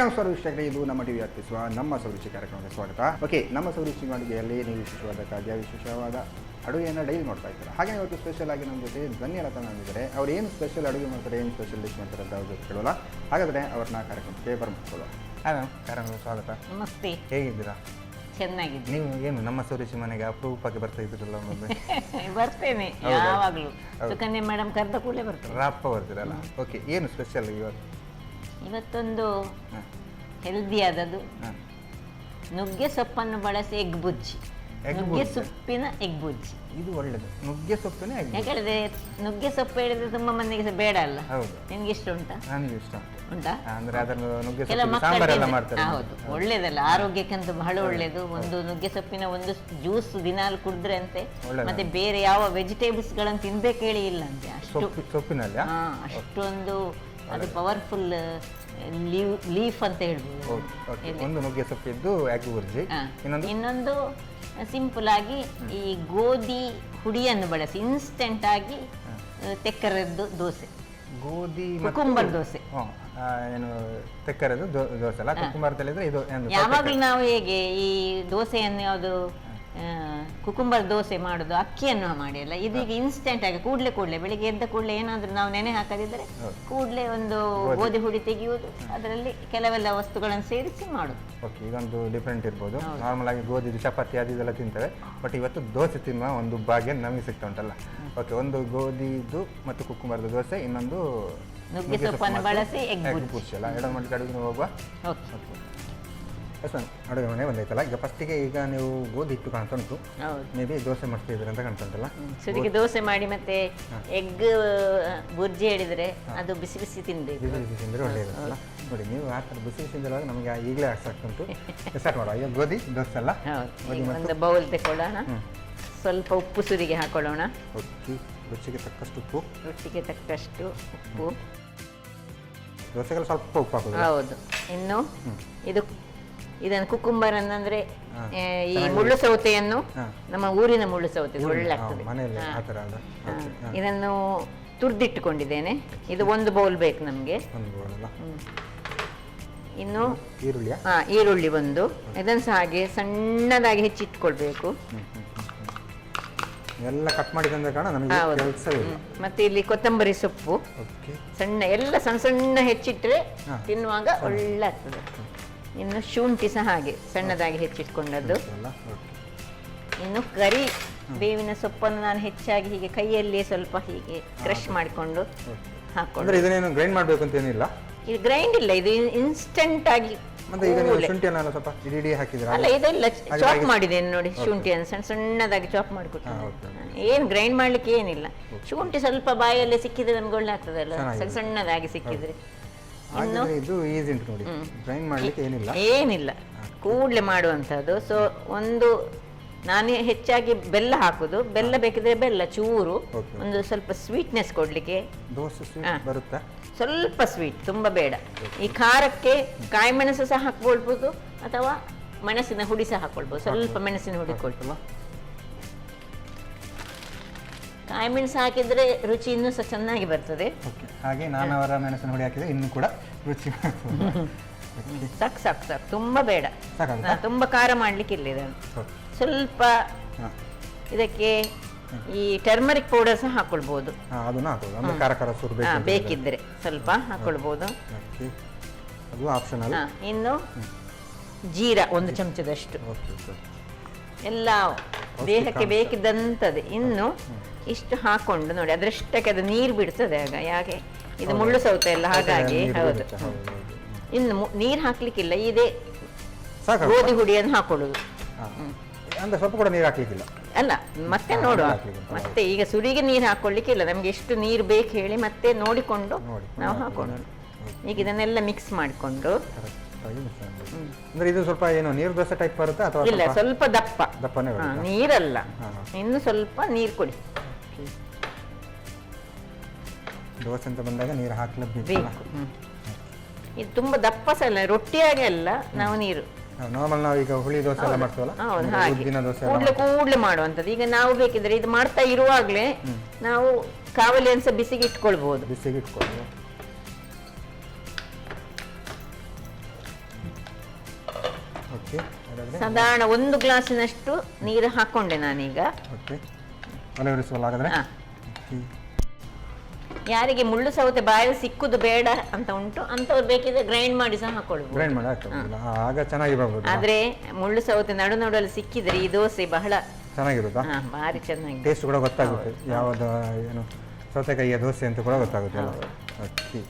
ನಮಸ್ಕಾರ ವೀಕ್ಷಕರೇ ಇದು ನಮ್ಮ ಟಿವಿ ಅರ್ಪಿಸುವ ನಮ್ಮ ಸೌರುಚಿ ಕಾರ್ಯಕ್ರಮಕ್ಕೆ ಸ್ವಾಗತ. ಓಕೆ ನಮ್ಮ ಸೌರುಚಿ ಅಡುಗೆಯಲ್ಲಿ ನೀವು ವಿಶೇಷವಾದ ಖಾದ್ಯ ವಿಶೇಷವಾದ ಅಡುಗೆಯನ್ನು ಡೈಲಿ ನೋಡ್ತಾ ಇದ್ದಾರೆ. ಹಾಗೆ ಇವತ್ತು ಸ್ಪೆಷಲ್ ಆಗಿ ನಮ್ಮ ಜೊತೆ ಧನ್ಯಲತಾ ನಂದಿದ್ದಾರೆ ಅವ್ರು ಏನು ಸ್ಪೆಷಲ್ ಅಡುಗೆ ಮಾಡ್ತಾರೆ ಏನು ಸ್ಪೆಷಲ್ ಡಿಶ್ ಮಾಡ್ತಾರೆ ಅಂತ ಅವ್ರ ಜೊತೆ ಕೇಳೋಲ್ಲ. ಹಾಗಾದರೆ ಅವ್ರನ್ನ ಕಾರ್ಯಕ್ರಮಕ್ಕೆ ಬರ್ಮಿಸ್ಕೊಳ್ಳೋಣ ಹಾಂ ಮ್ಯಾಮ್ ಕಾರ್ಯಕ್ರಮಕ್ಕೆ ಸ್ವಾಗತ. ನಮಸ್ತೆ. ಹೇಗಿದ್ದೀರಾ? ಚೆನ್ನಾಗಿದೆ ನೀವು ಏನು ನಮ್ಮ ಸೌರುಚಿ ಮನೆಗೆ ಅಪರೂಪಕ್ಕೆ ಬರ್ತಾ ಇದ್ರಲ್ಲ ಬರ್ತೇನೆ ಯಾವಾಗಲೂ. ಸುಕನ್ಯಾ ಮೇಡಮ್ ಕರೆದ ಕೂಡಲೇ ಬರ್ತಾರೆ ರಾಪ ಬರ್ತೀರಲ್ಲ? ಓಕೆ ಏನು ಸ್ಪೆಷಲ್ ಇವತ್ತು? ಇವತ್ತೊಂದು ಹೆಲ್ದಿ ಆದದ್ದು. ನುಗ್ಗೆ ಸೊಪ್ಪನ್ನು ಬಳಸಿ ಎಗ್ ಬುಜ್ಜಿ ನುಗ್ಗೆ ಸೊಪ್ಪಿನ ಎಗ್ ಬುಜ್ಜಿ ಇದು ಒಳ್ಳೇದು. ನುಗ್ಗೆ ಸೊಪ್ಪಿನ ಆಗಿದೆ ಯಾಕೆ ಹೇಳಿದ್ರೆ ನುಗ್ಗೆ ಸೊಪ್ಪು ಹೇಳಿದ್ರೆ ತುಂಬಾ ಮಂದಿಗೆ ಸಹ ಬೇಡ ಅಲ್ಲ? ನಿನ್ಗೆ ಇಷ್ಟ ಉಂಟಾ? ನನಗೆ ಇಷ್ಟ ಉಂಟಾ. ಅಂದ್ರೆ ಅದನ್ನು ನುಗ್ಗೆ ಸಾಂಬಾರೆಲ್ಲ ಮಾಡ್ತಾರೆ. ಹೌದು. ಒಳ್ಳೇದಲ್ಲ. ಆರೋಗ್ಯಕ್ಕಂತೂ ಬಹಳ ಒಳ್ಳೇದು. ಒಂದು ನುಗ್ಗೆ ಸೊಪ್ಪಿನ ಒಂದು ಜ್ಯೂಸ್ ದಿನಾಲು ಕುಡಿದ್ರೆ ಅಂತೆ ಮತ್ತೆ ಬೇರೆ ಯಾವ ವೆಜಿಟೇಬಲ್ಸ್ಗಳನ್ನು ತಿನ್ಬೇಕು ಹೇಳಿ ಇಲ್ಲ ಅಂತೆ. ಅಷ್ಟು ಸೊಪ್ಪು ಸೊಪ್ಪಿನಲ್ಲಿ ಅಷ್ಟೊಂದು ಅದು ಪವರ್ಫುಲ್ ಲೀವ್ ಲೀಫ್ ಅಂತ ಹೇಳ್ಬೋದು. ಒಂದು ನುಗ್ಗೆ ಸೊಪ್ಪಿದ್ದು ಇನ್ನೊಂದು? ಇನ್ನೊಂದು ಸಿಂಪಲ್ ಆಗಿ ಈ ಗೋಧಿ ಹುಡಿಯನ್ನು ಬಳಸಿ ಇನ್ಸ್ಟೆಂಟ್ ಆಗಿ ತೆಕ್ಕರೆದ್ದು ದೋಸೆ. ಗೋಧಿ ಕುಕುಂಬರ್ ದೋಸೆ. ಏನು ತೆಕ್ಕರದ್ದು ದೋಸೆ ಅಲ್ಲ? ಕುಕುಂಬರ್ ಇದು ಯಾವಾಗಲೂ ನಾವು ಹೇಗೆ ಈ ದೋಸೆಯನ್ನು ಯಾವುದು ಕುಕುಂಬರ್ ದೋಸೆ ಮಾಡೋದು ಅಕ್ಕಿಯನ್ನು ಮಾಡಿ ಅಲ್ಲ? ಇದೀಗ ಇನ್ಸ್ಟೆಂಟ್ ಆಗಿ ಕೂಡ್ಲೆ ಕೂಡಲೇ ಬೆಳಿಗ್ಗೆ ಎದ್ದ ಕೂಡಲೇ ಏನಾದರೂ ನಾವು ನೆನೆ ಹಾಕದಿದ್ರೆ ಕೂಡ್ಲೆ ಒಂದು ಗೋಧಿ ಹುಡಿ ತೆಗೆಯುವುದು ಅದರಲ್ಲಿ ಕೆಲವೆಲ್ಲ ವಸ್ತುಗಳನ್ನು ಸೇರಿಸಿ ಮಾಡೋದು. ಓಕೆ ಇದೊಂದು ಡಿಫ್ರೆಂಟ್ ಇರ್ಬೋದು. ನಾರ್ಮಲ್ ಆಗಿ ಗೋಧಿ ಚಪಾತಿ ಅದು ಇದೆಲ್ಲ ತಿಂತೇವೆ. ಬಟ್ ಇವತ್ತು ದೋಸೆ ತಿನ್ನುವ ಒಂದು ಭಾಗ್ಯ ನಮಗೆ ಸಿಗ್ತಾ ಉಂಟಲ್ಲ ಓಕೆ ಒಂದು ಗೋಧಿದು ಮತ್ತು ಕುಕುಂಬರದ ದೋಸೆ ಇನ್ನೊಂದು ನುಗ್ಗೆ ಸೊಪ್ಪನ್ನು ಬಳಸಿ ಎಗ್. ಬುರ್ಜಿ ಅಲ್ಲ ಎರಡು ಮಟ್ಟಿಗೆ ಅಡುಗೆ ಹೋಗುವ? ಓಕೆ ಎಸ್ ಮ್ಯಾಮ್ ಅಡುಗೆ ಮನೆ ಬಂದೈತಲ್ಲ ಈಗ ಫಸ್ಟಿಗೆ ಈಗ ನೀವು ಗೋಧಿ ಹಿಟ್ಟು ಕಾಣ್ತಾ ಉಂಟು. ಹೌದು. ಮೇ ಬಿ ದೋಸೆ ಮಾಡ್ತಿದ್ದೀರಿ ಅಂತ ಕಾಣ್ತಾ ಉಂಟಲ್ಲ? ಸುದಿಗೆ ದೋಸೆ ಮಾಡಿ ಮತ್ತೆ ಎಗ್ ಬುರ್ಜಿ ಹೇಳಿದ್ರೆ ಅದು ಬಿಸಿ ಬಿಸಿ ತಿನ್ಬೇಕು. ಬಿಸಿ ಬಿಸಿ ತಿಂದರೆ ಒಳ್ಳೆಯದಲ್ಲ ನೋಡಿ ನೀವು ಆ ಥರ ಬಿಸಿ ಬಿಸಿ ತಿಂದಿರುವಾಗ ನಮಗೆ ಈಗಲೇ ಆಗ್ಸಾಕ್ತುಂಟು ಸ್ಟಾರ್ಟ್ ಮಾಡುವ ಈಗ ಗೋಧಿ ದೋಸೆ ಅಲ್ಲ? ಒಂದು ಬೌಲ್ ತಗೊಳ್ಳೋಣ ಸ್ವಲ್ಪ ಉಪ್ಪು ಸುರಿಗೆ ಹಾಕೊಳ್ಳೋಣ. ಓಕೆ. ರುಚಿಗೆ ತಕ್ಕಷ್ಟು ಉಪ್ಪು. ರುಚಿಗೆ ತಕ್ಕಷ್ಟು ಉಪ್ಪು. ದೋಸೆಗೆಲ್ಲ ಸ್ವಲ್ಪ ಉಪ್ಪು ಹಾಕೋದು ಹೌದು. ಇನ್ನು ಇದು ಇದನ್ನು ಕುಕುಂಬರ್ ಅಂದ್ರೆ ಈ ಮುಳ್ಳು ಸೌತೆಯನ್ನು ನಮ್ಮ ಊರಿನ ಮುಳ್ಳು ಸೌತೆ ಒಳ್ಳೆ ಹಾ, ಆಗ್ತದೆ ಮನೆಯಲ್ಲಿ ಆ ಥರ ಅಲ್ಲ. ಹಾ. ಓಕೆ ಹಾಂ. ಇದನ್ನು ತುರ್ದಿಟ್ಟುಕೊಂಡಿದ್ದೇನೆ. ಇದು ಒಂದು ಬೌಲ್ ಬೇಕು ನಮಗೆ. ಇನ್ನು ಈರುಳ್ಳಿಯ? ಹಾ ಈರುಳ್ಳಿ ಒಂದು. ಇದನ್ನು ಸಹ ಹಾಗೆ ಸಣ್ಣದಾಗಿ ಹೆಚ್ಚಿಟ್ಕೊಳ್ಬೇಕು. ಎಲ್ಲ ಕಟ್ ಮಾಡಿ ಮತ್ತೆ ಇಲ್ಲಿ ಕೊತ್ತಂಬರಿ ಸೊಪ್ಪು. ಸಣ್ಣ ಎಲ್ಲ ಸಣ್ಣ ಸಣ್ಣ ಹೆಚ್ಚಿಟ್ರೆ ತಿನ್ನುವಾಗ ಒಳ್ಳೆ ಆಗ್ತದೆ. ಇನ್ನು ಶುಂಠಿ ಸಹ ಹಾಗೆ ಸಣ್ಣದಾಗಿ ಹೆಚ್ಚಿಟ್ಕೊಂಡದ್ದು. ಇನ್ನು ಕರಿ ಬೇವಿನ ಸೊಪ್ಪನ್ನು ನಾನು ಹೆಚ್ಚಾಗಿ ಹೀಗೆ ಕೈಯಲ್ಲಿಯೇ ಸ್ವಲ್ಪ ಹೀಗೆ ಕ್ರಶ್ ಮಾಡಿಕೊಂಡು ಹಾಕೊಂಡು ಇದನ್ನೇನು ಗ್ರೈಂಡ್ ಮಾಡಬೇಕು ಅಂತ ಏನಿಲ್ಲ ಇದು ಗ್ರೈಂಡ್ ಇಲ್ಲ ಇದು ಇನ್ಸ್ಟೆಂಟ್ ಆಗಿ ಮತ್ತೆ ಈಗ ನೀವು ಸ್ವಲ್ಪ ಇಡೀ ಅಲ್ಲ ಇದೆಲ್ಲ ಚಾಪ್ ಮಾಡಿದ್ದೇನೆ ನೋಡಿ ಶುಂಠಿಯನ್ನು ಸಣ್ಣ ಸಣ್ಣದಾಗಿ ಚಾಪ್ ಮಾಡಿಕೊಟ್ಟು. ಏನು ಗ್ರೈಂಡ್ ಮಾಡ್ಲಿಕ್ಕೆ ಏನಿಲ್ಲ. ಶುಂಠಿ ಸ್ವಲ್ಪ ಬಾಯಲ್ಲಿ ಸಿಕ್ಕಿದ್ರೆ ನಮ್ಗೆ ಒಳ್ಳೆ ಆಗ್ತದಲ್ಲ. ಸಣ್ಣ ಸಣ್ಣದಾಗಿ ಸಿಕ್ಕಿದ್ರೆ. ಹಾಗಿದ್ರೆ ಇದು ಈಸಿ ಉಂಟು ನೋಡಿ. ಗ್ರೈಂಡ್ ಮಾಡ್ಲಿಕ್ಕೆ ಏನಿಲ್ಲ. ಏನಿಲ್ಲ. ಕೂಡಲೇ ಮಾಡುವಂಥದ್ದು. ಸೊ ಒಂದು ನಾನು ಹೆಚ್ಚಾಗಿ ಬೆಲ್ಲ ಹಾಕುದು. ಬೆಲ್ಲ ಬೇಕಿದ್ರೆ ಬೆಲ್ಲ ಚೂರು. ಒಂದು ಸ್ವಲ್ಪ ಸ್ವೀಟ್ನೆಸ್ ಕೊಡ್ಲಿಕ್ಕೆ. ದೋಸೆ ಸ್ವೀಟ್ ಬರುತ್ತಾ? ಸ್ವಲ್ಪ ಸ್ವೀಟ್ ತುಂಬ ಬೇಡ. ಈ ಖಾರಕ್ಕೆ ಕಾಯಿ ಮೆಣಸು ಸಹ ಹಾಕ್ಕೊಳ್ಬೋದು ಅಥವಾ ಮೆಣಸಿನ ಹುಡಿ ಸಹ ಹಾಕೊಳ್ಬೋದು ಸ್ವಲ್ಪ ಮೆಣಸಿನ ಹುಡಿ ಕೊಟ್ಟು. ಕಾಯಿ ಮೆಣಸು ಹಾಕಿದ್ರೆ ರುಚಿ ಇನ್ನೂ ಸಹ ಚೆನ್ನಾಗಿ ಬರ್ತದೆ. ಓಕೆ ಹಾಗೆ ನಾನು ಅವರ ಮೆಣಸಿನ ಹುಡಿ ಹಾಕಿದ್ರೆ ಇನ್ನು ಕೂಡ ರುಚಿ ಬರ್ತದೆ. ಸಾಕು ಸಾಕು ಸಾಕು ತುಂಬ ಬೇಡ. ಸಾಕಾಗುತ್ತಾ? ತುಂಬ ಖಾರ ಮಾಡಲಿಕ್ಕಿಲ್ಲ ಇದನ್ನು. ಓಕೆ ಸ್ವಲ್ಪ ಹಾಂ. ಇದಕ್ಕೆ ಈ ಟರ್ಮರಿಕ್ ಪೌಡರ್ ಸಹ ಹಾಕೊಳ್ಬೋದು. ಹಾಂ ಅದನ್ನು ಹಾಕೋದು ಅಂದ್ರೆ ಖಾರ ಖಾರ ಸುರು ಹಾ, ಬೇಕು ಬೇಕಿದ್ರೆ ಸ್ವಲ್ಪ ಹಾಕೊಳ್ಬೋದು. ಓಕೆ. ಅದು ಆಪ್ಷನಲ್. ಹಾ, ಇನ್ನು ಜೀರಾ ಒಂದು ಚಮಚದಷ್ಟು. ಓಕೆ ಎಲ್ಲ ದೇಹಕ್ಕೆ ಬೇಕಿದ್ದಂಥದ್ದು ಇನ್ನು ಇಷ್ಟು ಹಾಕೊಂಡು ನೋಡಿ ಅದರಷ್ಟಕ್ಕೆ ಅದು ನೀರು ಬಿಡ್ತದೆ ಆಗ ಯಾಕೆ? ಇದು ಮುಳ್ಳು ಸೌತೆ ಎಲ್ಲ ಹಾಗಾಗಿ ಹೌದು. ಇನ್ನು ನೀರು ಹಾಕ್ಲಿಕ್ಕಿಲ್ಲ ಇದೇ ಗೋಧಿ ಹುಡಿಯನ್ನು ಹಾಕೊಳ್ಳುದು. ಅಂದ್ರೆ ಸ್ವಲ್ಪ ಕೂಡ ನೀರು ಹಾಕ್ಲಿಕ್ಕಿಲ್ಲ. ಅಲ್ಲ ಮತ್ತೆ ನೋಡುವ. ಮತ್ತೆ ಈಗ ಸುರಿಗೆ ನೀರು ಹಾಕೊಳ್ಳಿಕ್ಕಿಲ್ಲ ನಮ್ಗೆ ಎಷ್ಟು ನೀರು ಬೇಕು ಹೇಳಿ ಮತ್ತೆ ನೋಡಿಕೊಂಡು ನಾವು ಹಾಕೊಂಡು. ಹಾಕೊಂಡು ಈಗ ಇದನ್ನೆಲ್ಲ ಮಿಕ್ಸ್ ಮಾಡಿಕೊಂಡು. ಅಂದ್ರೆ ಇದು ಸ್ವಲ್ಪ ಏನು ನೀರು ದೋಸೆ ಟೈಪ್ ಬರುತ್ತಾ ಅಥವಾ ಇಲ್ಲ ಸ್ವಲ್ಪ ದಪ್ಪ? ದಪ್ಪನೇ ನೀರಲ್ಲ. ಇನ್ನು ಸ್ವಲ್ಪ ನೀರು ಕೊಡಿ. ದೋಸೆ ಅಂತ ಬಂದಾಗ ನೀರು ಹಾಕ್ಲೇಬೇಕು ಬೇಕು. ಹ್ಮ್. ಇದು ತುಂಬಾ ದಪ್ಪ ಸಹ ರೊಟ್ಟಿ ರೊಟ್ಟಿಯಾಗೆ ಅಲ್ಲ ನಾವು ನೀರು. ನಾರ್ಮಲ್ ನಾವು ಈಗ ಹುಳಿ ದೋಸೆ ಎಲ್ಲ ಮಾಡ್ತೀವಲ್ಲ? ಹೌದು ಅಂದ್ರೆ ಹಾಗೆ. ಉದ್ದಿನ ದೋಸೆ ಎಲ್ಲ ಕೂಡ್ಲೆ ಕೂಡ್ಲೆ ಮಾಡುವಂಥದ್ದು. ಈಗ ನಾವು ಬೇಕಿದ್ರೆ ಇದು ಮಾಡ್ತಾ ಇರುವಾಗಲೇ ನಾವು ಕಾವಲಿ ಅನ್ಸ ಬಿಸಿಗೆ ಇಟ್ಕೊಳ್ಬಹುದು ಬಿಸಿಗೆ ಇಟ್ಕೊಳ್ಳಿ ಸಾಧಾರಣ ಒಂದು ಗ್ಲಾಸಿನಷ್ಟು ನೀರು ಹಾಕೊಂಡೆ ನಾನೀಗ. ಓಕೆ ಒಲೆ ಉರಿಸುವಲ್ಲ ಹಾಗಾದ್ರೆ ಹಾ. ಓಕೆ. ಯಾರಿಗೆ ಮುಳ್ಳು ಸೌತೆ ಬಾಯಲ್ಲಿ ಸಿಕ್ಕುದು ಬೇಡ ಅಂತ ಉಂಟು ಅಂತವ್ರು ಬೇಕಿದ್ರೆ ಗ್ರೈಂಡ್ ಮಾಡಿ ಸಹ ಹಾಕೊಳ್ಬೋದು. ಗ್ರೈಂಡ್ ಮಾಡಿ ಹಾಕ್ಬೋದಲ್ಲ ಆಗ ಚೆನ್ನಾಗಿ ಬರ್ಬೋದು. ಆದ್ರೆ ಮುಳ್ಳು ಸೌತೆ ನಡು ನಡುವಲ್ಲಿ ಸಿಕ್ಕಿದ್ರೆ ಈ ದೋಸೆ ಬಹಳ ಚೆನ್ನಾಗಿರುತ್ತಾ? ಹಾ, ಭಾರಿ ಚೆನ್ನಾಗಿ ಟೇಸ್ಟ್ ಕೂಡ ಗೊತ್ತಾಗುತ್ತೆ. ಯಾವ್ದು ಏನು ಸೌತೆಕಾಯಿಯ ದೋಸೆ ಅಂತ ಕೂಡ ಗೊತ್ತಾಗುತ್ತೆ ಓಕೆ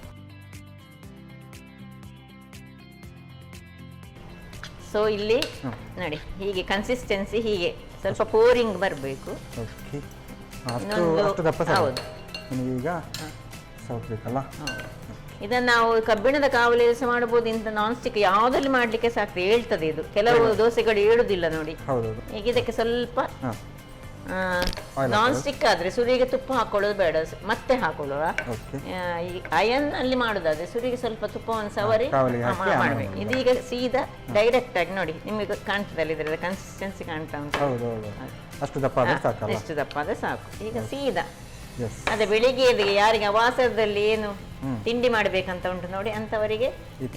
ಸೊ ಇಲ್ಲಿ ಹ್ಮ್. ನೋಡಿ ಹೀಗೆ ಕನ್ಸಿಸ್ಟೆನ್ಸಿ ಹೀಗೆ ಸ್ವಲ್ಪ ಪೋರಿಂಗ್ ಬರಬೇಕು. ಓಕೆ ಅಷ್ಟು ಇನ್ನೊಂದು- ಅಷ್ಟು ದಪ್ಪ ಸಾಕು ಹೌದು. ನಿಮಗೀಗ ಸೌತ್ ಬೇಕಲ್ಲ ಇದನ್ನು ನಾವು ಕಬ್ಬಿಣದ ಕಾವಲಿ ಸಹ ಮಾಡಬಹುದು. ಇಂಥ ನಾನ್ ಸ್ಟಿಕ್ ಯಾವುದಲ್ಲಿ ಮಾಡ್ಲಿಕ್ಕೆ ಸಾಕು ಹೇಳ್ತದೆ ಇದು. ಕೆಲವು ದೋಸೆಗಳು ಏಳುದಿಲ್ಲ ನೋಡಿ. ಹೌದೌದು. ಈಗ ಇದಕ್ಕೆ ಸ್ವಲ್ಪ ನಾನ್ ಸ್ಟಿಕ್ ಆದ್ರೆ ಸುರಿಗೆ ತುಪ್ಪ ಹಾಕೊಳ್ಳೋದು ಬೇಡ. ಮತ್ತೆ ಹಾಕೊಳ್ಳುವ ಅಯನ್ ಅಲ್ಲಿ ಮಾಡುದಾದ್ರೆ ಸುರಿಗೆ ಸ್ವಲ್ಪ ತುಪ್ಪವನ್ನು ಸವರಿ ಮಾಡ್ಬೇಕು. ಇದೀಗ ಸೀದಾ ಡೈರೆಕ್ಟ್ ಆಗಿ ನೋಡಿ ನಿಮಗೆ ಕಾಣ್ತದಲ್ಲ ಇದರ ಕನ್ಸಿಸ್ಟೆನ್ಸಿ ಕಾಣ್ತಾ ಉಂಟು. ಅಷ್ಟು ದಪ್ಪ ಎಷ್ಟು ದಪ್ಪ ಆದ್ರೆ ಸಾಕು. ಈಗ ಸೀದಾ ಅದೇ ಬೆಳಿಗ್ಗೆ ಎದ್ದಿಗೆ ಯಾರಿಗೆ ಅವಾಸದಲ್ಲಿ ಏನು. ತಿಂಡಿ ಮಾಡಬೇಕಂತ ಉಂಟು ನೋಡಿ ಅಂತವರಿಗೆ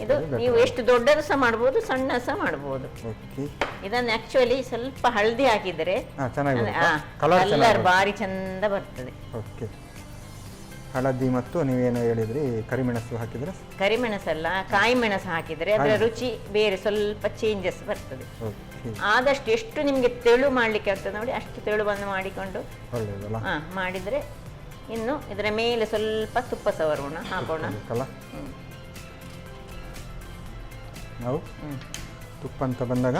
ಇದು ನೀವು ಎಷ್ಟು ದೊಡ್ಡದು ಸಹ ಮಾಡ್ಬೋದು ಸಣ್ಣ ಸಹ ಮಾಡ್ಬೋದು. ಇದನ್ನ ಆಕ್ಚುಲಿ ಸ್ವಲ್ಪ ಹಳದಿ ಹಾಕಿದರೆ ಕಲರ್ ಬಾರಿ ಚಂದ ಬರ್ತದೆ. ಹಳದಿ ಮತ್ತು ನೀವೇನು ಹೇಳಿದ್ರಿ ಕರಿಮೆಣಸು ಹಾಕಿದ್ರೆ? ಕರಿಮೆಣಸಲ್ಲ ಕಾಯಿ ಮೆಣಸು ಹಾಕಿದರೆ ಅದರ ರುಚಿ ಬೇರೆ ಸ್ವಲ್ಪ ಚೇಂಜಸ್ ಬರ್ತದೆ. ಆದಷ್ಟು ಎಷ್ಟು ನಿಮಗೆ ತೆಳು ಮಾಡ್ಲಿಕ್ಕೆ ಆಗ್ತದೆ ನೋಡಿ ಅಷ್ಟು ತೆಳುವನ್ನು ಮಾಡಿಕೊಂಡು ಮಾಡಿದರೆ ಇನ್ನು ಇದರ ಮೇಲೆ ಸ್ವಲ್ಪ ತುಪ್ಪ ಸವರೋಣ ಹಾಕೋಣ. ನಾವು. ತುಪ್ಪ ಅಂತ ಬಂದಾಗ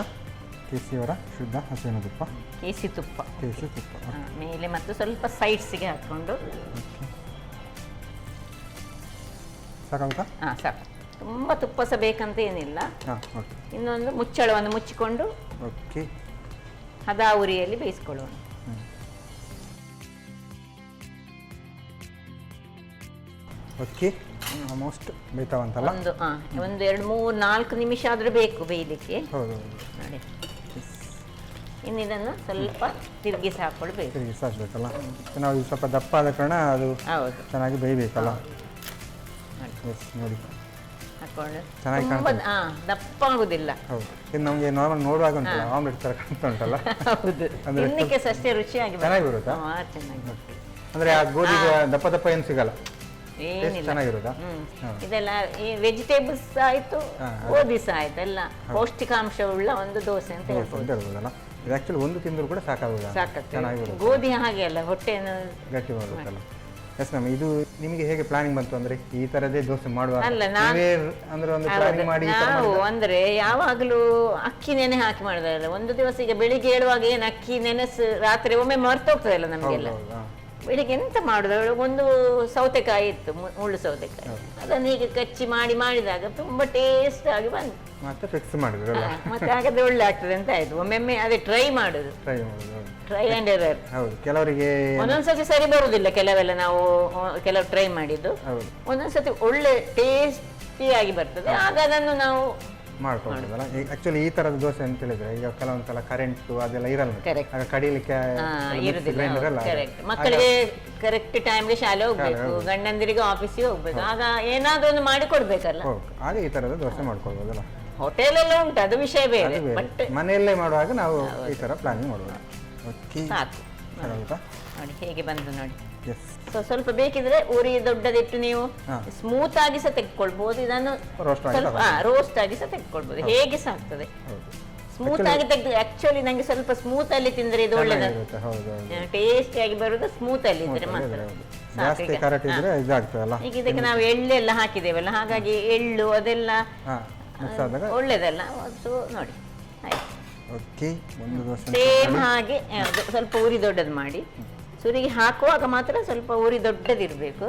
ಕೇಸಿಯವರ ಶುದ್ಧ ಹಸುವಿನ ತುಪ್ಪ. ಕೇಸಿ ತುಪ್ಪ. ಕೇಸಿ ತುಪ್ಪ ಮೇಲೆ ಮತ್ತು ಸ್ವಲ್ಪ ಸೈಡ್ಸಿಗೆ ಹಾಕ್ಕೊಂಡು. ಸಾಕಾಗುತ್ತಾ? ಹಾಂ ಸಾಕು. ತುಂಬ ತುಪ್ಪ ಸಹ ಬೇಕಂತ ಏನಿಲ್ಲ. ಹಾಂ ಓಕೆ. ಇನ್ನೊಂದು ಮುಚ್ಚಳವನ್ನು ಮುಚ್ಚಿಕೊಂಡು ಓಕೆ. ಹದಾ ಉರಿಯಲ್ಲಿ ಬೇಯಿಸ್ಕೊಳ್ಳೋಣ. ಓಕೆ ಆಲ್ಮೋಸ್ಟ್ ಬೇಯ್ತಾವಂತಲ್ಲ ಒಂದು ಒಂದು ಎರಡು ಮೂರು ನಾಲ್ಕು ನಿಮಿಷ ಆದರೂ ಬೇಕು ಬೇಯಲಿಕ್ಕೆ. ಹೌದು ಹೌದು. ನೋಡಿ. ಇನ್ನು ಇದನ್ನು ಸ್ವಲ್ಪ ತಿರುಗಿಸಿ ಹಾಕೊಳ್ಬೇಕು ತಿರುಗಿಸಿ ಸಾಕಬೇಕಲ್ಲ. ನಾವು ಇದು ಸ್ವಲ್ಪ ದಪ್ಪ ಆದ ಕಾರಣ ಅದು ಹೌದು. ಚೆನ್ನಾಗಿ ಬೇಯಬೇಕಲ್ಲ. ನೋಡಿ. ಎಸ್ ನೋಡಿ. ಹಾಕೊಂಡು ಚೆನ್ನಾಗಿ ತುಂಬ ಕಾಣ್ತದೆ. ಹಾ ದಪ್ಪ ಆಗುದಿಲ್ಲ. ಹೌದು. ಇದು ನಮಗೆ ನಾರ್ಮಲ್ ನೋಡುವಾಗ ಉಂಟಲ್ಲ ಆಮ್ಲೆಟ್ ಥರ ಕಾಣ್ತಾ ಉಂಟಲ್ಲ. ಹೌದು. ಅಂದ್ರೆ ತಿನ್ನಕ್ಕೆ ಅಷ್ಟೇ ರುಚಿಯಾಗಿ ಚೆನ್ನಾಗಿ ಬರುತ್ತಾ? ಹಾ, ಚೆನ್ನಾಗಿ ಅಂದರೆ ಆ ಗೋಧಿಗೆ ದಪ್ಪ ದಪ್ಪ ಏನು ಸಿಗಲ್ಲ. ಏನಿಲ್ಲ. ಚೆನ್ನಾಗಿರುತ್ತಾ? ಹ್ಮ್. ಇದೆಲ್ಲ ಈ ವೆಜಿಟೇಬಲ್ಸ್ ಆಯ್ತು ಹಾ, ಅದೇ. ಗೋಧಿ ಸಹ ಆಯ್ತು ಎಲ್ಲ ಪೌಷ್ಟಿಕಾಂಶವುಳ್ಳ ಒಂದು ದೋಸೆ ಅಂತ ಹೇಳ್ಬೋದು. ಹೇಳ್ಬೋದಲ್ಲ? ಇದು ಆ್ಯಕ್ಚುಲಿ ಒಂದು ತಿಂದರೂ ಕೂಡ ಸಾಕಾಗುವುದಿಲ್ಲ? ಸಾಕತ್ತೆ ಚೆನ್ನಾಗಿ ಗೋಧಿ ಹಾಗೆ ಅಲ್ಲ ಹೊಟ್ಟೆಯನ್ನು ಗಟ್ಟಿ ಮಾಡುತ್ತಲ್ಲ ಎಸ್ ಮ್ಯಾಮ್ ಇದು ನಿಮಗೆ ಹೇಗೆ ಪ್ಲಾನಿಂಗ್ ಬಂತು ಅಂದ್ರೆ ಈ ತರದೇ ದೋಸೆ ಮಾಡುವ ಅಲ್ಲ, ಅಂದ್ರೆ ಒಂದು. ಪ್ಲಾನಿಂಗ್ ಮಾಡಿ ನಾವು ಅಂದ್ರೆ ಯಾವಾಗಲೂ ಅಕ್ಕಿ ನೆನೆ ಹಾಕಿ ಮಾಡೋದಲ್ಲ. ಒಂದು ದಿವಸ ಈಗ ಬೆಳಿಗ್ಗೆ ಹೇಳುವಾಗ ಏನು ಅಕ್ಕಿ ನೆನೆಸು ರಾತ್ರಿ ಒಮ್ಮೆ ಮರ್ತೋಗ್ತದಲ್ಲ ನಮಗೆಲ್ಲ. ಬೆಳಿಗ್ಗೆ ಎಂತ ಮಾಡುದು? ಒಂದು ಸೌತೆಕಾಯಿ ಇತ್ತು ಮು- ಮುಳ್ಳು ಸೌತೆಕಾಯಿ. ಅದನ್ನು ಹೀಗೆ ಕಚ್ಚಿ ಮಾಡಿ ಮಾಡಿದಾಗ ತುಂಬಾ ಟೇಸ್ಟ್ ಆಗಿ ಬಂತು. ಮತ್ತೆ ಫಿಕ್ಸ್ ಮಾಡಿದ್ರಲ್ಲ? ಹಾ, ಮತ್ತೆ ಹಾಗಾದ್ರೆ ಒಳ್ಳೆ ಆಗ್ತದೆ ಅಂತ ಆಯ್ತು. ಒಮ್ಮೊಮ್ಮೆ ಅದೇ ಟ್ರೈ ಮಾಡುದು. ಟ್ರೈ ಮಾಡೋದು ಹೌದು. ಟ್ರೈ ಅಂಡ್ ಎರರ್ ಹೌದು ಕೆಲವರಿಗೆ ಒಂದೊಂದ್ಸತಿ ಸರಿ ಬರುವುದಿಲ್ಲ ಕೆಲವೆಲ್ಲ ನಾವು ಆ, ಕೆಲವು ಟ್ರೈ ಮಾಡಿದ್ದು. ಹೌದು. ಒಂದೊಂದ್ಸತಿ ಒಳ್ಳೆ ಟೇಸ್ಟಿ ಆಗಿ ಬರ್ತದೆ. ಆಗ ಅದನ್ನು ನಾವು ಮಾಡ್ಕೊಳ್ಬೋದಲ್ಲ ಆಕ್ಚುಲಿ ಈ ತರದ ದೋಸೆ ಅಂತ ಹೇಳಿದ್ರೆ ಈಗ ಕೆಲವೊಂದು ಸಲ ಕರೆಂಟ್ ಅದೆಲ್ಲ ಇರಲ್ಲ Correct. ಆಗ ಕಡಿಲಿಕ್ಕೆ ಇರುದಿಲ್ಲ. ಗ್ರೈಂಡರ್ ಕರೆಕ್ಟ್ ಮಕ್ಕಳಿಗೆ ಕರೆಕ್ಟ್ ಟೈಮ್ಗೆ ಶಾಲೆ ಹೋಗ್ಬೇಕು ಗಂಡಂದಿರಿಗೆ ಆಫೀಸಿಗೆ ಹೋಗ್ಬೇಕು. ಆಗ ಏನಾದ್ರೂ ಒಂದು ಮಾಡಿ ಕೊಡ್ಬೇಕಲ್ಲ? ಆಗ ಈ ತರದ ದೋಸೆ ಮಾಡ್ಕೊಳ್ಬೋದಲ್ಲ? ಹೋಟೆಲ್ ಎಲ್ಲ ಉಂಟು ಅದು ವಿಷಯ ಬೇರೆ ಅದು ಬೇರೆ. ಬಟ್ ಮನೆಯಲ್ಲೇ ಮಾಡುವಾಗ ನಾವು ಈ ತರ ಪ್ಲಾನಿಂಗ್ ಮಾಡೋಣ ಓಕೆ. ಸಾಕು. ನೋಡಿ ಹೇಗೆ ಬಂದು ನೋಡಿ. ಸೊ ಸ್ವಲ್ಪ ಬೇಕಿದ್ರೆ ಉರಿ ದೊಡ್ಡದಿಟ್ಟು ನೀವು ಸ್ಮೂತ್ ಆಗಿ ಸಹ ತೆಗೆದುಕೊಳ್ಬಹುದು ಇದನ್ನು ಸ್ವಲ್ಪ ರೋಸ್ಟ್ ಆಗಿ ಸಹ ತೆಗೆದುಕೊಳ್ಬಹುದು ಹೇಗೆ ಸಹ ಆಗ್ತದೆ. ಸ್ಮೂತ್ ಆಗಿ ತೆಗೆದು ಆಕ್ಚುಲಿ ನಂಗೆ ಸ್ವಲ್ಪ ಸ್ಮೂತ್ ಅಲ್ಲಿ ತಿಂದ್ರೆ ಇದು ಒಳ್ಳೇದು ಟೇಸ್ಟಿ ಆಗಿ ಬರುದು ಸ್ಮೂತ್ ಅಲ್ಲಿ ಇದ್ರೆ ಮಾತ್ರ. ಈಗ. ಇದಕ್ಕೆ ನಾವು ಎಳ್ಳೆಲ್ಲ ಹಾಕಿದ್ದೇವಲ್ಲ ಹಾಗಾಗಿ ಎಳ್ಳು ಅದೆಲ್ಲ ಒಳ್ಳೇದಲ್ಲ. ಸೊ ನೋಡಿ. ಆಯ್ತು. ಒಂದು ಸೇಮ್ ಹಾಗೆ ಸ್ವಲ್ಪ ಉರಿ ದೊಡ್ಡದು ಮಾಡಿ. ಸುರಿಗೆ ಹಾಕುವಾಗ ಮಾತ್ರ ಸ್ವಲ್ಪ ಉರಿ ದೊಡ್ಡದಿರಬೇಕು.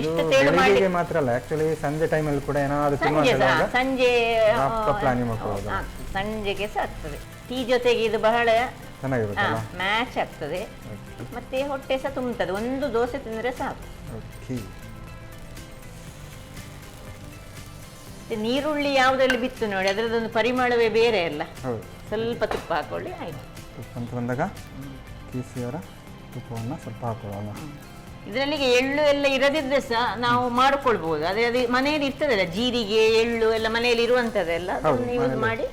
ಎಷ್ಟು ತೆಳು ಮಾಡಿ ಮಾತ್ರ ಅಲ್ಲ ಆಕ್ಚುಲಿ ಸಂಜೆ ಟೈಮಲ್ಲಿ ಕೂಡ ಏನಾದರೂ ಸಂಜೆ ಸಂಜೆ ಮಾಡ್ಕೊಳ್ಳೋದು. ಸಂಜೆಗೆ ಸಹ ಆಗ್ತದೆ. ಟೀ ಜೊತೆಗೆ ಇದು ಬಹಳ ಚೆನ್ನಾಗಿರುತ್ತಲ್ಲ? ಮ್ಯಾಚ್ ಆಗ್ತದೆ. ಮತ್ತೆ ಹೊಟ್ಟೆ ಸಹ ತುಂಬುತ್ತದೆ ಒಂದು ದೋಸೆ ತಿಂದ್ರೆ ಸಾಕು. ನೀರುಳ್ಳಿ ಯಾವುದ್ರಲ್ಲಿ ಬಿತ್ತು ನೋಡಿ ಅದರದೊಂದು ಪರಿಮಳವೇ ಬೇರೆ ಅಲ್ಲ. ಸ್ವಲ್ಪ ತುಪ್ಪ ಹಾಕೊಳ್ಳಿ ಆಯಿತು. ತುಪ್ಪ ಅಂತ ಬಂದಾಗ ಕೇಸಿಯವರ ತುಪ್ಪವನ್ನು ಸ್ವಲ್ಪ ಹಾಕೊಳ್ಳೋಣ. ಇದರಲ್ಲಿ ಎಳ್ಳು ಎಲ್ಲ ಇರದಿದ್ರೆ ಸಹ ನಾವು ಮಾಡ್ಕೊಳ್ಬಹುದು. ಅದೇ ಅದು ಮನೆಯಲ್ಲಿ ಇರ್ತದಲ್ಲ ಜೀರಿಗೆ ಎಳ್ಳು ಎಲ್ಲ ಮನೆಯಲ್ಲಿ ಇರುವಂಥದ್ದೆಲ್ಲ ಅದನ್ನು ಯೂಸ್ ಮಾಡಿ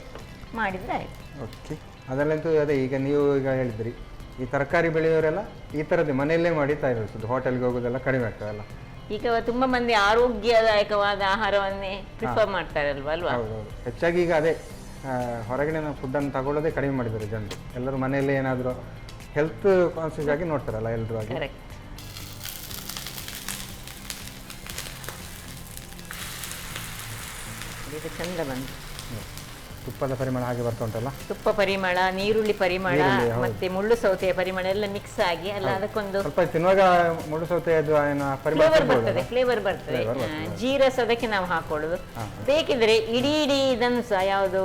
ಮಾಡಿದ್ರೆ ಆಯ್ತು. ಓಕೆ. ಅದರಲ್ಲಂತೂ ಅದೇ ಈಗ ನೀವು ಈಗ ಹೇಳಿದ್ರಿ ಈ ತರಕಾರಿ ಬೆಳೆಯೋರೆಲ್ಲ ಈ ಥರದ್ದು ಮನೆಯಲ್ಲೇ ಮಾಡಿ ತಯಾರಿಸೋದು ಹೋಟೆಲ್ಗೆ ಹೋಗೋದೆಲ್ಲ ಕಡಿಮೆ ಆಗ್ತದಲ್ಲ ಈಗ ತುಂಬಾ ಮಂದಿ ಆರೋಗ್ಯದಾಯಕವಾದ ಆಹಾರವನ್ನೇ ಪ್ರಿಫರ್ ಮಾಡ್ತಾರಲ್ವಾ ಅಲ್ವಾ? ಹೌದು ಹೌದು. ಹೆಚ್ಚಾಗಿ ಈಗ ಅದೇ ಹೊರಗಡೆ ಫುಡ್ಡನ್ನು ತಗೊಳ್ಳೋದೇ ಕಡಿಮೆ ಮಾಡಿದ್ದಾರೆ ಜನರು. ಎಲ್ಲರೂ ಮನೆಯಲ್ಲೇ ಏನಾದರೂ ಹೆಲ್ತ್ ಕಾನ್ಸಿಯಸ್ ಆಗಿ ನೋಡ್ತಾರಲ್ಲ ಎಲ್ಲರೂ ಆಗಿ ಕರೆಕ್ಟ್ ಇದು ಚಂದ ಬಂತು. ಹ್ಮ್. ತುಪ್ಪದ ಪರಿಮಳ ಹಾಗೆ ಬರ್ತಾ ಉಂಟಲ್ಲ? ತುಪ್ಪ ಪರಿಮಳ ನೀರುಳ್ಳಿ ಪರಿಮಳ ನೀರುಳ್ಳಿ, ಹೌದು. ಮತ್ತೆ ಮುಳ್ಳು ಸೌತೆಯ ಪರಿಮಳ ಎಲ್ಲ ಮಿಕ್ಸ್ ಆಗಿ ಅಲ್ಲ ಅದಕ್ಕೊಂದು ಸ್ವಲ್ಪ ತಿನ್ನುವಾಗ ಮುಳ್ಳು ಸೌತೆಯದು ಏನು ಫ್ಲೇವರ್? ಬರ್ತದೆ ಫ್ಲೇವರ್ ಬರ್ತದೆ. Flavour ಆ, ಜೀರಸ ಅದಕ್ಕೆ ನಾವು ಹಾಕೊಳ್ಳೋದು. ಬೇಕಿದ್ರೆ ಇಡೀ ಇಡೀ ಇದನ್ನು ಸಹ ಯಾವುದು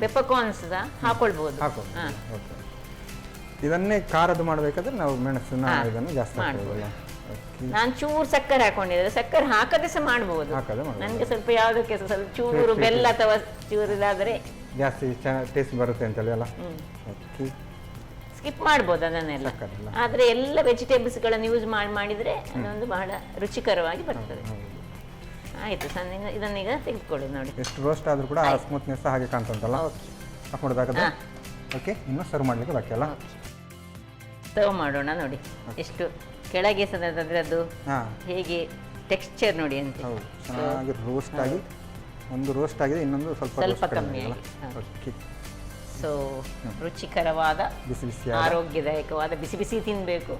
ಪೆಪ್ಪಕಾರ್ನ್ಸ್ ಸಹ ಹಾಕೊಳ್ಬಹುದು ಹಾಕೋದು ಹಾ. ಓಕೆ. ಇದನ್ನೇ ಖಾರದ್ದು ಮಾಡಬೇಕಾದ್ರೆ ನಾವು ಮೆಣಸನ್ನ ಹಾ, ಇದನ್ನು ಜಾಸ್ತಿ. ಹಾಕ್ಬೋದಲ್ಲ ನಾನು ಚೂರು ಸಕ್ಕರೆ ಹಾಕೊಂಡಿದ್ರೆ ಸಕ್ಕರೆ ಹಾಕದೆ ಸಹ ಮಾಡ್ಬೋದು. ಹಾಕದೆ ಮಾಡ್ಬೋದು. ನನಗೆ ಸ್ವಲ್ಪ ಯಾವುದಕ್ಕೆ ಸಹ ಸ್ವಲ್ಪ ಚೂರು ಬೆಲ್ಲ ಅಥವಾ ಚೂರು ಇದಾದ್ರೆ ಜಾಸ್ತಿ ಚೆನ್ನಾಗಿ ಟೇಸ್ಟ್ ಬರುತ್ತೆ ಅಂತೇಳಿ ಅಲ್ಲ? ಅಕ್ಕಿ ಸ್ಕಿಪ್ ಮಾಡ್ಬೋದು ಅದನ್ನೆಲ್ಲ. ಆದರೆ ಆದ್ರೆ ಎಲ್ಲ ವೆಜಿಟೇಬಲ್ಸ್ಗಳನ್ನು ಯೂಸ್ ಮಾಡಿ ಮಾಡಿದರೆ ಅದೊಂದು ಬಹಳ ರುಚಿಕರವಾಗಿ ಬರ್ತದೆ. ಆಯಿತು ಸಣ್ಣ ಇದನ್ನೀಗ ತೆಗೆದುಕೊಳ್ಳಿ ನೋಡಿ. ಎಷ್ಟು ರೋಸ್ಟ್ ಆದರೂ ಕೂಡ ಆ ಸ್ಮೂತ್ನೆಸ್ ಹಾಗೆ ಕಾಣ್ತಂತಲ್ಲ ಉಂಟಲ್ಲ ಓಕೆ ಹಾ. ಇನ್ನು ಸರ್ವ್ ಮಾಡಲಿಕ್ಕೆ ಬಾಕಿ ಅಲ್ಲ? ಸರ್ವ್ ಮಾಡೋಣ ನೋಡಿ. ಎಷ್ಟು ಕೆಳಗೆ ಸಹ ಅದು ಹಾಂ. ಹೇಗೆ? ಟೆಕ್ಸ್ಚರ್ ನೋಡಿ ಅಂತ. ಹೌದು ಚೆನ್ನಾಗಿ ರೋಸ್ಟ್ ಆಗಿ ಒಂದು ರೋಸ್ಟ್ ಆಗಿದೆ ಇನ್ನೊಂದು ಸ್ವಲ್ಪ ಸ್ವಲ್ಪ ಕಮ್ಮಿ? ಓಕೆ ಸೊ ರುಚಿಕರವಾದ ಬಿಸಿ ಬಿಸಿ ಆರೋಗ್ಯದಾಯಕವಾದ ಬಿಸಿ ಬಿಸಿ ತಿನ್ನಬೇಕು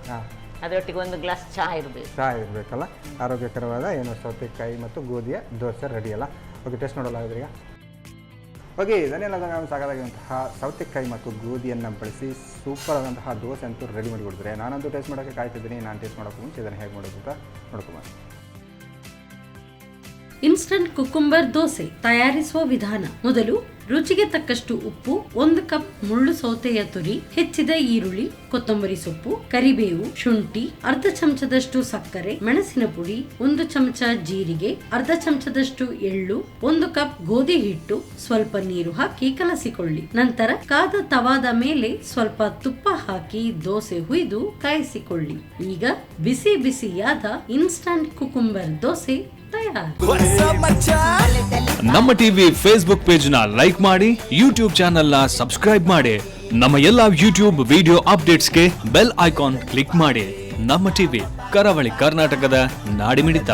ಅದರೊಟ್ಟಿಗೆ ಒಂದು ಗ್ಲಾಸ್ ಚಹಾ ಇರಬೇಕು. ಚಹಾ ಇರಬೇಕಲ್ಲ? ಆರೋಗ್ಯಕರವಾದ ಏನು ಸೌತೆಕಾಯಿ ಮತ್ತು ಗೋಧಿಯ ದೋಸೆ ರೆಡಿ ಅಲ್ಲ? ಓಕೆ ಟೇಸ್ಟ್ ನೋಡೋಲ್ಲ ಈಗ ಓಕೆ ಇದನ್ನೆಲ್ಲ ನಾವು ಸಾಕಾಗಿರುವಂತಹ ಸೌತೆಕಾಯಿ ಮತ್ತು ಗೋಧಿಯನ್ನು ಬಳಸಿ ಸೂಪರ್ ಆದಂತಹ ದೋಸೆ ಅಂತೂ ರೆಡಿ ಮಾಡಿ ಕೊಡ್ತಾರೆ ನಾನಂತೂ ಟೇಸ್ಟ್ ಮಾಡೋಕ್ಕೆ ಕಾಯ್ತಿದ್ದೀನಿ. ನಾನು ಟೇಸ್ಟ್ ಮಾಡೋಕ್ಕೆ ಮುಂಚೆ ಇದನ್ನು ಹೇಗೆ ಮಾಡೋದು ಅಂತ ನೋಡ್ಕೊಂಬ ಇನ್ಸ್ಟಂಟ್ ಕುಕುಂಬರ್ ದೋಸೆ ತಯಾರಿಸುವ ವಿಧಾನ. ಮೊದಲು ರುಚಿಗೆ ತಕ್ಕಷ್ಟು ಉಪ್ಪು, ಒಂದು ಕಪ್ ಮುಳ್ಳು ಸೌತೆಯ ತುರಿ, ಹೆಚ್ಚಿದ ಈರುಳ್ಳಿ, ಕೊತ್ತಂಬರಿ ಸೊಪ್ಪು, ಕರಿಬೇವು, ಶುಂಠಿ, ಅರ್ಧ ಚಮಚದಷ್ಟು ಸಕ್ಕರೆ, ಮೆಣಸಿನ ಪುಡಿ, ಒಂದು ಚಮಚ ಜೀರಿಗೆ, ಅರ್ಧ ಚಮಚದಷ್ಟು ಎಳ್ಳು, ಒಂದು ಕಪ್ ಗೋಧಿ ಹಿಟ್ಟು, ಸ್ವಲ್ಪ ನೀರು ಹಾಕಿ ಕಲಸಿಕೊಳ್ಳಿ. ನಂತರ ಕಾದ ತವಾದ ಮೇಲೆ ಸ್ವಲ್ಪ ತುಪ್ಪ ಹಾಕಿ ದೋಸೆ ಹುಯ್ದು ಕಾಯಿಸಿಕೊಳ್ಳಿ. ಈಗ ಬಿಸಿ ಬಿಸಿಯಾದ ಇನ್ಸ್ಟಂಟ್ ಕುಕುಂಬರ್ ದೋಸೆ ನಮ್ಮ ಟಿವಿ ಫೇಸ್ಬುಕ್ ಪೇಜ್ನ ಲೈಕ್ ಮಾಡಿ ಯೂಟ್ಯೂಬ್ ಚಾನೆಲ್ನ ಸಬ್ಸ್ಕ್ರೈಬ್ ಮಾಡಿ ನಮ್ಮ ಎಲ್ಲಾ ಯೂಟ್ಯೂಬ್ ವಿಡಿಯೋ ಅಪ್ಡೇಟ್ಸ್ಗೆ ಬೆಲ್ ಐಕಾನ್ ಕ್ಲಿಕ್ ಮಾಡಿ. ನಮ್ಮ ಟಿವಿ ಕರಾವಳಿ ಕರ್ನಾಟಕದ ನಾಡಿಮಿಡಿತ.